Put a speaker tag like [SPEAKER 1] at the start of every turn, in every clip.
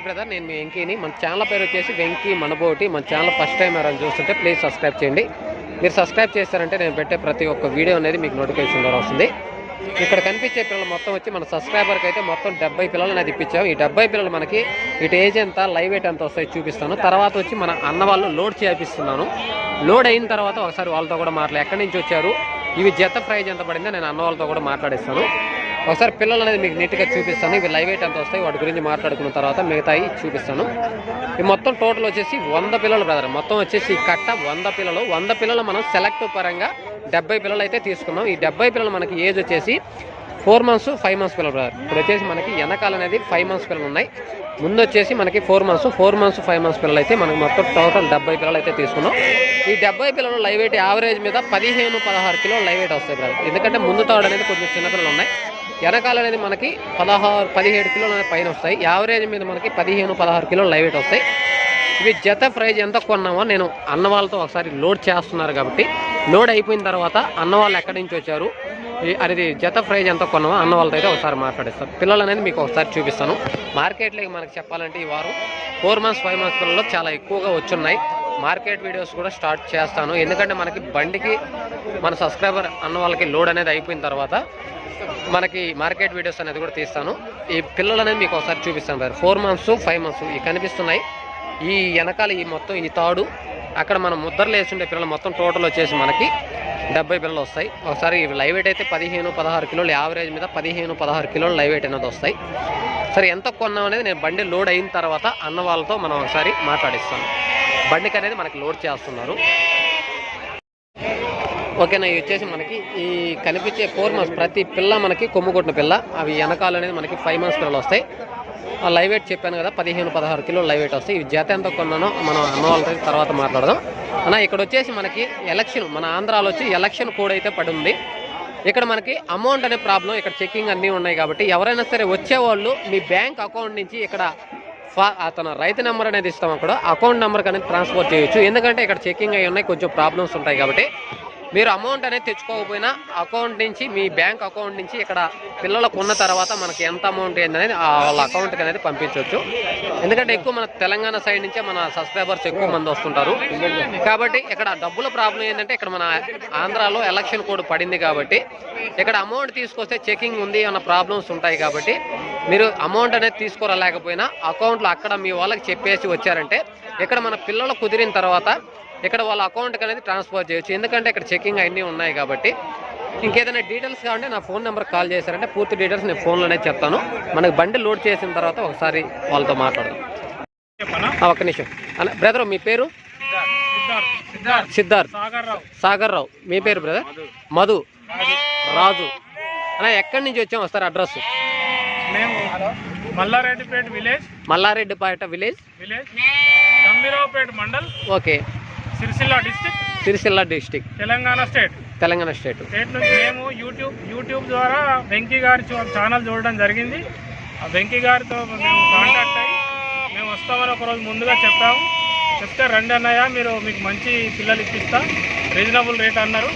[SPEAKER 1] Hi brother నేను మీ వెంకీని. మన channel పేరు వచ్చేసి వెంకీ మనబోటి. మన ఛానల్ ఫస్ట్ టైం ఎవరైనా చూస్తుంటే ప్లీజ్ సబ్స్క్రైబ్ చేయండి. మీరు సబ్స్క్రైబ్ చేస్తారంటే నేను పెట్టే ప్రతి ఒక్క వీడియో అనేది మీకు నోటిఫికేషన్ ద్వారా వస్తుంది. ఇక్కడ కనిపించే పిల్లలు మొత్తం వచ్చి మన సబ్స్క్రైబర్కి అయితే మొత్తం డెబ్బై పిల్లలు అనేది ఇప్పించాము ఈ డెబ్బై పిల్లలు మనకి ఇటు ఏజ్ ఎంత లైవ్ ఎయిట్ ఎంత వస్తాయి చూపిస్తాను. తర్వాత వచ్చి మన అన్న వాళ్ళు లోడ్ చేపిస్తున్నాను. లోడ్ అయిన తర్వాత ఒకసారి వాళ్ళతో కూడా మాట్లాడి ఎక్కడి నుంచి వచ్చారు ఇవి జత ప్రైజ్ ఎంత పడిందో నేను అన్న వాళ్ళతో కూడా మాట్లాడిస్తాను. ఒకసారి పిల్లలు అనేది మీకు నీట్గా చూపిస్తాను. ఇవి లైవ్ ఎయిట్ ఎంత వస్తాయి. వాటి గురించి మాట్లాడుకున్న తర్వాత మిగతాయి చూపిస్తాను. ఈ మొత్తం టోటల్ వచ్చేసి వంద పిల్లలు బ్రదర్ మొత్తం వచ్చేసి కట్ట వంద పిల్లలు. వంద పిల్లలు మనం సెలెక్ట్ పరంగా డెబ్బై పిల్లలు అయితే తీసుకున్నాం. ఈ డెబ్బై పిల్లలు మనకి ఏజ్ వచ్చేసి ఫోర్ మంత్స్ ఫైవ్ మంత్స్ పిల్లలు బ్రదర్ ఇప్పుడు వచ్చేసి మనకి వెనకాల అనేది ఫైవ్ మంత్స్ పిల్లలు ఉన్నాయి. ముందు వచ్చేసి మనకి four months four months five months పిల్లలు అయితే మనకి మొత్తం టోటల్ డెబ్బై పిల్లలు అయితే తీసుకున్నాం. ఈ డెబ్బై పిల్లలు లైవ్ వెయిట్ యావరేజ్ మీద పదిహేను పదహారు కిలో లైవ్ వెయిట్ వస్తాయి బ్రదర్ ఎందుకంటే ముందు తాడు అనేది కొంచెం చిన్న పిల్లలు ఉన్నాయి. వెనకాల అనేది మనకి పదహారు పదిహేడు కిలోలు పైన వస్తాయి. యావరేజ్ మీద మనకి పదిహేను పదహారు కిలోలు లైవ్ వెయిట్ వస్తాయి. ఇవి జత ప్రైజ్ ఎంత కొన్నామో నేను అన్న వాళ్ళతో ఒకసారి లోడ్ చేస్తున్నారు కాబట్టి లోడ్ అయిపోయిన తర్వాత అన్న వాళ్ళు ఎక్కడి నుంచి వచ్చారు అనేది జత ప్రైజ్ ఎంత కొన్నామో అన్న వాళ్ళతో అయితే ఒకసారి మాట్లాడిస్తాను. పిల్లలు అనేది మీకు ఒకసారి చూపిస్తాను. మార్కెట్లోకి మనకి చెప్పాలంటే ఈ వారం ఫోర్ మంత్స్ ఫైవ్ మంత్స్ పిల్లలు చాలా ఎక్కువగా వచ్చున్నాయి. మార్కెట్ వీడియోస్ కూడా స్టార్ట్ చేస్తాను. ఎందుకంటే మనకి బండికి మన సబ్స్క్రైబర్ అన్న వాళ్ళకి లోడ్ అనేది అయిపోయిన తర్వాత మనకి మార్కెట్ వీడియోస్ అనేది కూడా తీస్తాను. ఈ పిల్లలు అనేది మీకు ఒకసారి చూపిస్తాను sir. Four months five months ఇవి కనిపిస్తున్నాయి. ఈ వెనకాల ఈ మొత్తం ఈ తాడు అక్కడ మనం ముద్రలు వేసుండే పిల్లలు మొత్తం టోటల్ వచ్చేసి మనకి డెబ్బై పిల్లలు వస్తాయి. ఒకసారి లైవ్ వెయిట్ అయితే పదిహేను పదహారు కిలోలు యావరేజ్ మీద పదిహేను పదహారు కిలోలు లైవ్ వెయిట్ అనేది వస్తాయి. సరే ఎంత కొన్నాం అనేది నేను బండి లోడ్ అయిన తర్వాత అన్న వాళ్ళతో మనం ఒకసారి మాట్లాడిస్తాను. బండికి అనేది మనకి లోడ్ చేస్తున్నారు. ఓకేనా ఇవి వచ్చేసి మనకి ఈ కనిపించే ఫోర్ మంత్స్ ప్రతి పిల్ల మనకి కొమ్ము కొట్టిన పిల్ల. అవి వెనకాల అనేది మనకి ఫైవ్ మంత్స్ పిల్లలు వస్తాయి. ఆ లైవ్ వెయిట్ చెప్పాను కదా పదిహేను పదహారు కిలో లైవ్ వెయిట్ వస్తాయి. ఇవి జత ఎంత కొన్నానో మనం అన్న తర్వాత మాట్లాడదాం. అన్న ఇక్కడ వచ్చేసి మనకి ఎలక్షన్ మన ఆంధ్రాలో వచ్చి ఎలక్షన్ కోడ్ అయితే పడుంది ఇక్కడ మనకి అమౌంట్ అనే ప్రాబ్లం ఇక్కడ చెకింగ్ అన్నీ ఉన్నాయి కాబట్టి ఎవరైనా సరే వచ్చేవాళ్ళు మీ బ్యాంక్ అకౌంట్ నుంచి ఇక్కడ ఫా అతను రైతు నెంబర్ అనేది ఇస్తాం అక్కడ. అకౌంట్ నెంబర్ అనేది ట్రాన్స్ఫర్ చేయొచ్చు. ఎందుకంటే ఇక్కడ చెకింగ్ అయి ఉన్నాయి కొంచెం ప్రాబ్లమ్స్ ఉంటాయి కాబట్టి. మీరు అమౌంట్ అనేది తెచ్చుకోకపోయినా అకౌంట్ నుంచి మీ బ్యాంక్ అకౌంట్ నుంచి ఇక్కడ పిల్లలకు ఉన్న తర్వాత మనకి ఎంత అమౌంట్ ఏందనేది ఆ వాళ్ళ అకౌంట్కి అనేది పంపించవచ్చు ఎందుకంటే ఎక్కువ మన తెలంగాణ సైడ్ నుంచే మన సబ్స్క్రైబర్స్ ఎక్కువ మంది వస్తుంటారు. కాబట్టి ఇక్కడ డబ్బుల ప్రాబ్లం ఏంటంటే ఇక్కడ మన ఆంధ్రాలో ఎలక్షన్ కోడ్ పడింది కాబట్టి ఇక్కడ అమౌంట్ తీసుకొస్తే చెకింగ్ ఉంది అన్న ప్రాబ్లమ్స్ ఉంటాయి కాబట్టి మీరు అమౌంట్ అనేది తీసుకురాలేకపోయినా అకౌంట్లో అక్కడ మీ వాళ్ళకి చెప్పేసి వచ్చారంటే ఇక్కడ మన పిల్లలు కుదిరిన తర్వాత ఇక్కడ వాళ్ళ అకౌంట్కి అనేది ట్రాన్స్ఫర్ చేయొచ్చు. ఎందుకంటే ఇక్కడ చెకింగ్ అన్నీ ఉన్నాయి కాబట్టి. ఇంకేదైనా డీటెయిల్స్ కావాలంటే నా ఫోన్ నెంబర్ కాల్ చేశారంటే పూర్తి డీటెయిల్స్ నేను ఫోన్లోనే చెప్తాను. మనకి బండి లోడ్ చేసిన తర్వాత ఒకసారి వాళ్ళతో మాట్లాడదాం. ఒక్క నిమిషం. అన్న బ్రదర్ మీ పేరు?
[SPEAKER 2] సిద్ధార్థ్. సాగర్ రావు
[SPEAKER 1] మీ పేరు బ్రదర్ మధు. రాజు. అన్న ఎక్కడి నుంచి వచ్చాం? వస్తారు address
[SPEAKER 2] Mallareddypet village.
[SPEAKER 1] Mallareddypet village?
[SPEAKER 2] Village. Mandal.
[SPEAKER 1] Okay.
[SPEAKER 2] Sircilla district?
[SPEAKER 1] Sircilla district.
[SPEAKER 2] Telangana state.
[SPEAKER 1] Telangana state.
[SPEAKER 2] State నుంచి మేము యూట్యూబ్ యూట్యూబ్ ద్వారా వెంకీ గారి ఛానల్ చూడడం జరిగింది. ఆ వెంకీ గారితో మేము కాంటాక్ట్ అయ్యి మేము వస్తామని ఒకరోజు ముందుగా చెప్పాము. చెప్తే రండి అన్నయ్య మీరు మీకు మంచి పిల్లలు ఇప్పిస్తా. రీజనబుల్ రేట్ అన్నారు.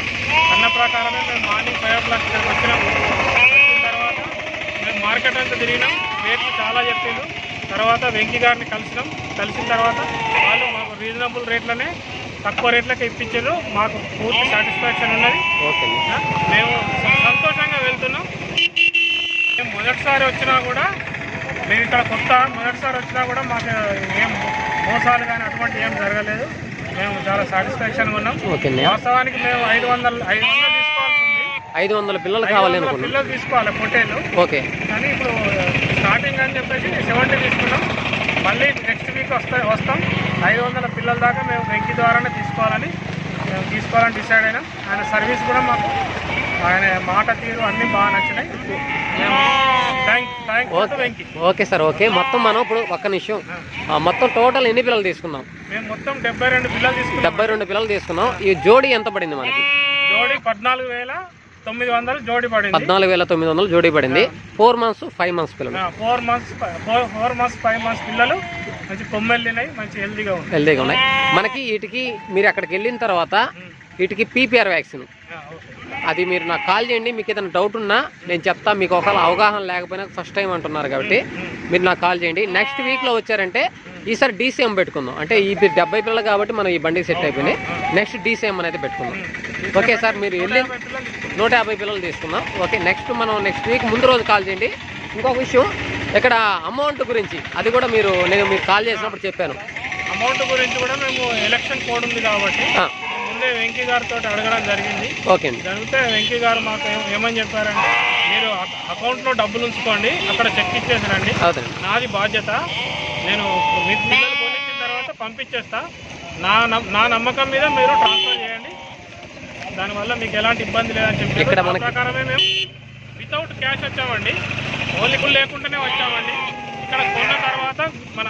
[SPEAKER 2] అన్న ప్రకారమే మేము మార్నింగ్ ఫైవ్ ఓ క్లాక్ ఇక్కడికి వచ్చినాం వచ్చిన తర్వాత మేము మార్కెట్ అంతా తిరిగినాం. రేట్లు చాలా చెప్పారు తర్వాత వెంకీ గారిని కలిసినాం. కలిసిన తర్వాత వాళ్ళు మాకు రీజనబుల్ రేట్లనే తక్కువ రేట్లకే ఇప్పించారు. మాకు పూర్తి సాటిస్ఫాక్షన్ ఉన్నది.
[SPEAKER 1] ఓకే.
[SPEAKER 2] మేము సంతోషంగా వెళ్తున్నాం. మేము మొదటిసారి వచ్చినా కూడా మేము ఇక్కడ కొత్త మొదటిసారి వచ్చినా కూడా మాకు ఏం మోసాలు కానీ అటువంటి ఏం జరగలేదు. మేము చాలా సాటిస్ఫాక్షన్గా ఉన్నాం. వాస్తవానికి మేము ఐదు వందలు ఐదు వందలు
[SPEAKER 1] ఐదు వందల పిల్లలు కావాలి
[SPEAKER 2] పిల్లలు తీసుకోవాలి పొట్టేలు
[SPEAKER 1] ఓకే.
[SPEAKER 2] కానీ ఇప్పుడు స్టార్టింగ్ అని చెప్పేసి సెవెంటీ తీసుకున్నాం. మళ్ళీ నెక్స్ట్ వీక్ వస్తా వస్తాం. ఐదు వందల పిల్లల దాకా మేము వెంకీ ద్వారానే తీసుకోవాలని మేము తీసుకోవాలని డిసైడ్ అయినాం. ఆయన సర్వీస్ కూడా మాకు ఆయన మాట తీరు అన్నీ బాగా నచ్చినాయి.
[SPEAKER 1] ఓకే. Sir okay. మొత్తం మనం ఇప్పుడు ఒక్క నిమిషం. మొత్తం టోటల్ ఎన్ని పిల్లలు తీసుకున్నాం?
[SPEAKER 2] మేము మొత్తం డెబ్బై రెండు పిల్లలు తీసుకున్నాం.
[SPEAKER 1] డెబ్బై రెండు పిల్లలు తీసుకున్నాం. ఈ జోడీ ఎంత పడింది మనకి?
[SPEAKER 2] జోడి పద్నాలుగు వేల తొమ్మిది వందలు జోడి పడింది.
[SPEAKER 1] పద్నాలుగు వేల తొమ్మిది వందలు జోడీ పడింది. ఫోర్ మంత్స్ ఫైవ్ మంత్స్ పిల్లలు.
[SPEAKER 2] Four months four months five months పిల్లలు మంచి కొమ్మెళ్ళినాయి మంచి హెల్తీగా ఉన్నాయి.
[SPEAKER 1] హెల్దీగా ఉన్నాయి. మనకి వీటికి మీరు అక్కడికి వెళ్ళిన తర్వాత వీటికి పీపీఆర్ వ్యాక్సిన్ అది మీరు నాకు కాల్ చేయండి మీకు ఏదైనా డౌట్ ఉన్నా నేను చెప్తా. మీకు ఒకవేళ అవగాహన లేకపోయినా ఫస్ట్ టైం అంటున్నారు కాబట్టి మీరు నాకు కాల్ చేయండి. నెక్స్ట్ వీక్లో వచ్చారంటే ఈసారి డీసీఎం పెట్టుకుందాం. అంటే ఈ డెబ్బై పిల్లలు కాబట్టి మనం ఈ బండి సెట్ అయిపోయినాయి. నెక్స్ట్ డీసీఎం అనేది పెట్టుకుందాం. ఓకే సార్ మీరు వెళ్ళి నూట యాభై పిల్లలు తీసుకుందాం. ఓకే నెక్స్ట్ మనం నెక్స్ట్ వీక్ ముందు రోజు కాల్ చేయండి. ఇంకొక విషయం ఇక్కడ అమౌంట్ గురించి అది కూడా మీరు నేను మీకు కాల్ చేసినప్పుడు చెప్పాను.
[SPEAKER 2] అమౌంట్ గురించి కూడా మేము ఎలక్షన్ కోడ్ ఉంది కాబట్టి ముందే వెంకీ గారితో అడగడం జరిగింది.
[SPEAKER 1] ఓకే అండి
[SPEAKER 2] జరిగితే వెంకీ గారు మాకు ఏమని చెప్పారంటే మీరు అక- అకౌంట్లో డబ్బులు ఉంచుకోండి అక్కడ చెక్ ఇచ్చేసి రండి
[SPEAKER 1] అవునండి.
[SPEAKER 2] నాది బాధ్యత. నేను మీ పిల్లలు కొనిచ్చిన తర్వాత పంపించేస్తా. నా నమ్- నా నమ్మకం మీద మీరు ట్రాన్స్ఫర్ చేయండి. దానివల్ల మీకు ఎలాంటి ఇబ్బంది లేదని చెప్పి
[SPEAKER 1] ఇక్కడ
[SPEAKER 2] ఆ
[SPEAKER 1] మనకి-
[SPEAKER 2] ప్రకారమే మేము వితౌట్ క్యాష్ వచ్చామండి. ఓలికులు లేకుండానే వచ్చామండి. ఇక్కడ కొన్న తర్వాత మన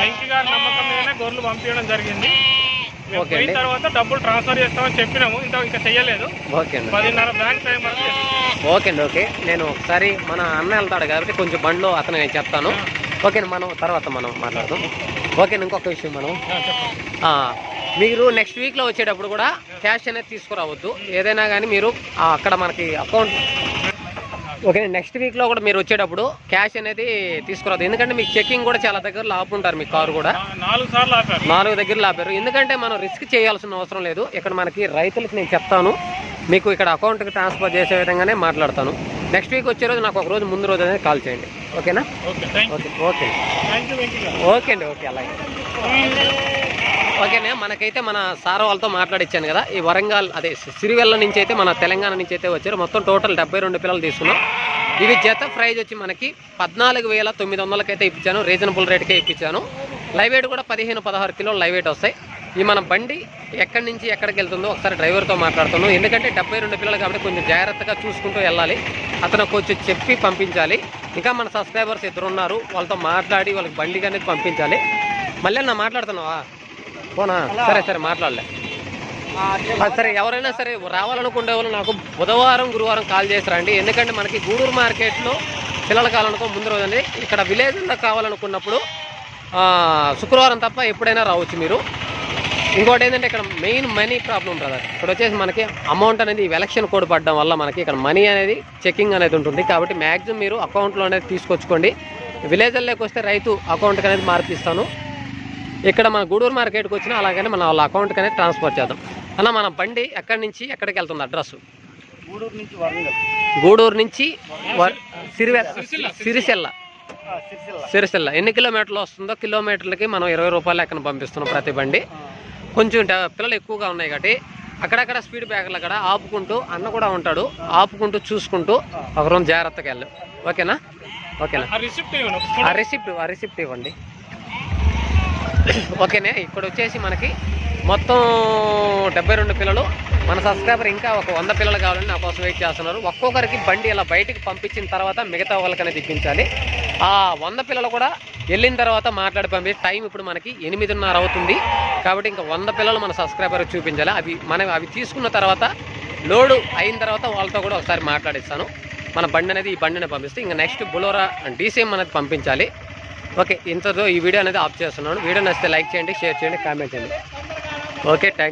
[SPEAKER 2] వెంకీ గారి నమ్మకం మీదనే గొర్రెలు పంపించడం జరిగింది. పోయిన. తర్వాత డబ్బులు ట్రాన్స్ఫర్ చేస్తామని చెప్పినాము. ఇంత ఇంకా చెయ్యలేదు.
[SPEAKER 1] ఓకే అండి.
[SPEAKER 2] పదిన్నర బ్యాంక్ టైం వరకు.
[SPEAKER 1] ఓకే అండి ఓకే. నేను ఒకసారి మన అన్న వెళ్తాడు కాబట్టి కొంచెం బండిలో అతను నేను చెప్తాను. ఓకే మనం తర్వాత మనం మాట్లాడదాం. ఓకే ఇంకొక విషయం మనం. మీరు నెక్స్ట్ వీక్లో వచ్చేటప్పుడు కూడా క్యాష్ అనేది తీసుకురావద్దు. ఏదైనా కానీ మీరు అక్కడ మనకి అకౌంట్ ఓకే నెక్స్ట్ వీక్లో కూడా మీరు వచ్చేటప్పుడు క్యాష్ అనేది తీసుకురావద్దు. ఎందుకంటే మీకు చెకింగ్ కూడా చాలా దగ్గర ఆపుంటారు మీ కారు కూడా.
[SPEAKER 2] నాలుగు సార్లు ఆపారు
[SPEAKER 1] నాలుగు దగ్గర ఆపారు ఎందుకంటే మనం రిస్క్ చేయాల్సిన అవసరం లేదు. ఇక్కడ మనకి రైతులకు నేను చెప్తాను. మీకు ఇక్కడ అకౌంట్కి ట్రాన్స్ఫర్ చేసే విధంగానే మాట్లాడతాను. నెక్స్ట్ వీక్ వచ్చే రోజు నాకు ఒక రోజు ముందు రోజు అనేది కాల్ చేయండి. ఓకేనా?
[SPEAKER 2] Okay
[SPEAKER 1] okay okay. అండి ఓకే అలాగే. ఓకేనే మనకైతే మన సార్ వాళ్ళతో మాట్లాడిచ్చాను కదా ఈ వరంగల్ అదే సిరివెల్ల నుంచి అయితే మన తెలంగాణ నుంచి అయితే వచ్చారు. మొత్తం టోటల్ డెబ్బై రెండు పిల్లలు తీసుకున్నాం. ఇవి జత ప్రైజ్ వచ్చి మనకి పద్నాలుగు వేల తొమ్మిది వందలకైతే ఇప్పించాను. రీజనబుల్ రేట్కే ఇప్పించాను. లైవ్ వెయిట్ కూడా పదిహేను పదహారు కిలోలు లైవ్ వెయిట్ వస్తాయి. ఈ మన బండి ఎక్కడి నుంచి ఎక్కడికి వెళ్తుందో ఒకసారి డ్రైవర్తో మాట్లాడుతాను ఎందుకంటే డెబ్బై రెండు పిల్లలు కాబట్టి కొంచెం జాగ్రత్తగా చూసుకుంటూ వెళ్ళాలి. అతను కొంచెం చెప్పి పంపించాలి. ఇంకా మన సబ్స్క్రైబర్స్ ఇద్దరు ఉన్నారు. వాళ్ళతో మాట్లాడి వాళ్ళకి బండి అనేది పంపించాలి. మళ్ళీ నా మాట్లాడుతున్నావా? పోనా? సరే సరే మాట్లాడలే. సరే ఎవరైనా సరే రావాలనుకునే వాళ్ళు నాకు బుధవారం గురువారం కాల్ చేసి రండి. ఎందుకంటే మనకి గూడూరు మార్కెట్లో పిల్లలు కావాలనుకో ముందు రోజు ఇక్కడ విలేజ్లో కావాలనుకున్నప్పుడు శుక్రవారం తప్ప ఎప్పుడైనా రావచ్చు మీరు. ఇంకోటి ఏంటంటే ఇక్కడ మెయిన్ మనీ ప్రాబ్లం బ్రదర్ ఇక్కడ వచ్చేసి మనకి అమౌంట్ అనేది ఎలక్షన్ కోడ్ పడడం వల్ల మనకి ఇక్కడ మనీ అనేది చెకింగ్ అనేది ఉంటుంది. కాబట్టి మ్యాక్సిమం మీరు అకౌంట్లో అనేది తీసుకొచ్చుకోండి. విలేజ్లోకి వస్తే రైతు అకౌంట్కి అనేది మార్పిస్తాను ఇక్కడ మన గూడూరు మార్కెట్కి వచ్చినా అలాగనే మన వాళ్ళ అకౌంట్కి అనేది ట్రాన్స్ఫర్ చేద్దాం. అన్న మన బండి ఎక్కడి నుంచి ఎక్కడికి వెళ్తుంది? అడ్రస్?
[SPEAKER 2] గూడూరు నుంచి
[SPEAKER 1] గూడూరు నుంచి సిరిసిల్ల.
[SPEAKER 2] సిరిసిల్ల.
[SPEAKER 1] ఎన్ని కిలోమీటర్లు వస్తుందో కిలోమీటర్లకి మనం ఇరవై రూపాయలు ఎక్కడ పంపిస్తున్నాం ప్రతి బండి. కొంచెం పిల్లలు ఎక్కువగా ఉన్నాయి కాబట్టి అక్కడక్కడ స్పీడ్ బ్రేకర్లు అక్కడ ఆపుకుంటూ అన్న కూడా ఉంటాడు. ఆపుకుంటూ చూసుకుంటూ ఒక రోజు జాగ్రత్తగా వెళ్ళు. ఓకేనా? ఓకేనా?
[SPEAKER 2] ఆ రిసిప్ట్
[SPEAKER 1] ఆ రిసిప్ట్ ఆ రిసిప్ట్ ఇవ్వండి. ఓకేనే? ఇక్కడ వచ్చేసి మనకి మొత్తం డెబ్బై రెండు పిల్లలు. మన సబ్స్క్రైబర్ ఇంకా ఒక వంద పిల్లలు కావాలని నా కోసం వెయిట్ చేస్తున్నారు. ఒక్కొక్కరికి బండి ఇలా బయటికి పంపించిన తర్వాత మిగతా వాళ్ళకి అనేది ఇప్పించాలి ఆ వంద పిల్లలు కూడా వెళ్ళిన తర్వాత మాట్లాడి పంపి. టైం ఇప్పుడు మనకి ఎనిమిదిన్నర అవుతుంది. కాబట్టి ఇంకా వంద పిల్లలు మన సబ్స్క్రైబర్ చూపించాలి. అవి మనం అవి తీసుకున్న తర్వాత లోడు అయిన తర్వాత వాళ్ళతో కూడా ఒకసారి మాట్లాడిస్తాను. మన బండి అనేది ఈ బండిని పంపిస్తే ఇంకా నెక్స్ట్ బులోరా డీసీఎం అనేది పంపించాలి. ఓకే ఇంతతో ఈ వీడియో అనేది ఆఫ్ చేస్తున్నాను. వీడియో నచ్చితే లైక్ చేయండి షేర్ చేయండి కామెంట్ చేయండి. Okay thank